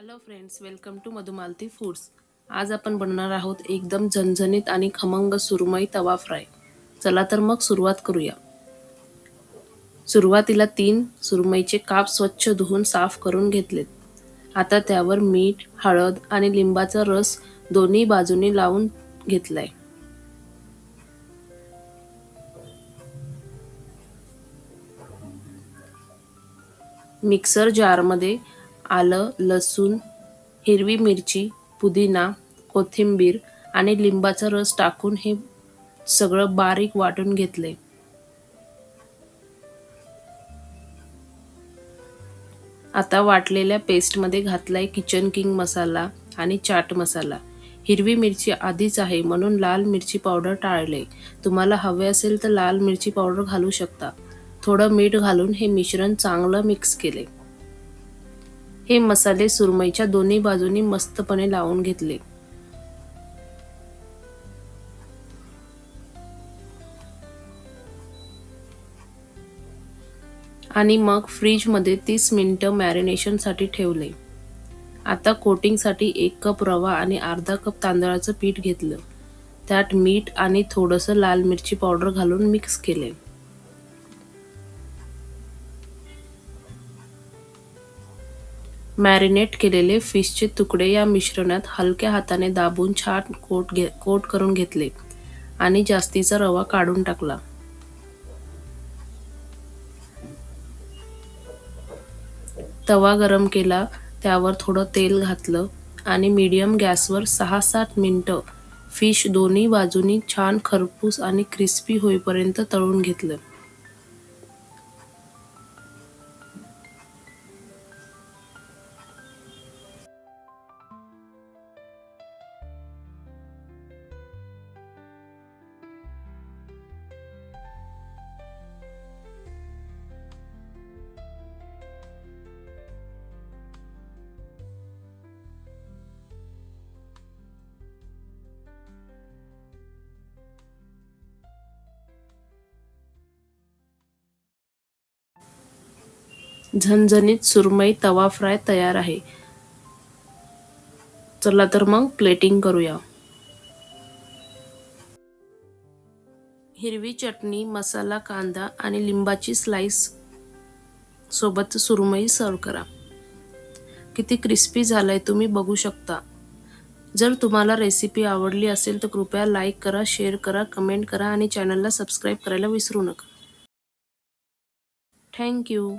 Hello friends welcome to Madhumalati foods आज आपण बनणार आहोत एकदम झणझणीत आणि खमंग सुरमई तवा फ्राय. चला तर मग सुरुवात करूया. सुरुवातीला तीन सुरमईचे काप स्वच्छ धुवून साफ करून घेतलेत. आता त्यावर मीठ हळद आणि लिंबाचा रस दोन्ही बाजूनी लावून घेतलाय. मिक्सर जारमध्ये आलं लसूण हिरवी मिरची पुदिना कोथिंबीर आणि लिंबाचा रस टाकून हे सगळं बारीक वाटून घेतले. आता वाटलेल्या पेस्टमध्ये घातलाय किचन किंग मसाला आणि चाट मसाला. हिरवी मिरची आधीच आहे म्हणून लाल मिरची पावडर टाळले. तुम्हाला हवे असेल तर लाल मिरची पावडर घालू शकता. थोडं मीठ घालून हे मिश्रण चांगलं मिक्स केले. हे मसाले सुरमईच्या दोन्ही बाजूनी मस्तपणे लावून घेतले. आणि मग फ्रीजमध्ये तीस मिनिटं मॅरिनेशनसाठी ठेवले. आता कोटिंगसाठी एक कप रवा आणि अर्धा कप तांदळाचं पीठ घेतलं. त्यात मीठ आणि थोडंसं लाल मिरची पावडर घालून मिक्स केले. मॅरिनेट केलेले फिशचे तुकडे या मिश्रणात हलक्या हाताने दाबून छान कोट घे कोट करून घेतले आणि जास्तीचा रवा काढून टाकला. तवा गरम केला त्यावर थोडं तेल घातलं आणि मीडियम गॅसवर सहा सात मिनटं फिश दोन्ही बाजूनी छान खरपूस आणि क्रिस्पी होईपर्यंत तळून घेतलं. झणझणीत सुरमई तवा फ्राय तयार आहे. चला तर मग प्लेटिंग करूया. हिरवी चटणी मसाला कांदा आणि लिंबाची स्लाइस सोबत सुरमई सर्व करा. किती क्रिस्पी झालंय तुम्ही बघू शकता. जर तुम्हाला रेसिपी आवडली असेल तर कृपया लाईक करा शेअर करा कमेंट करा आणि चॅनलला सबस्क्राईब करायला विसरू नका. थँक्यू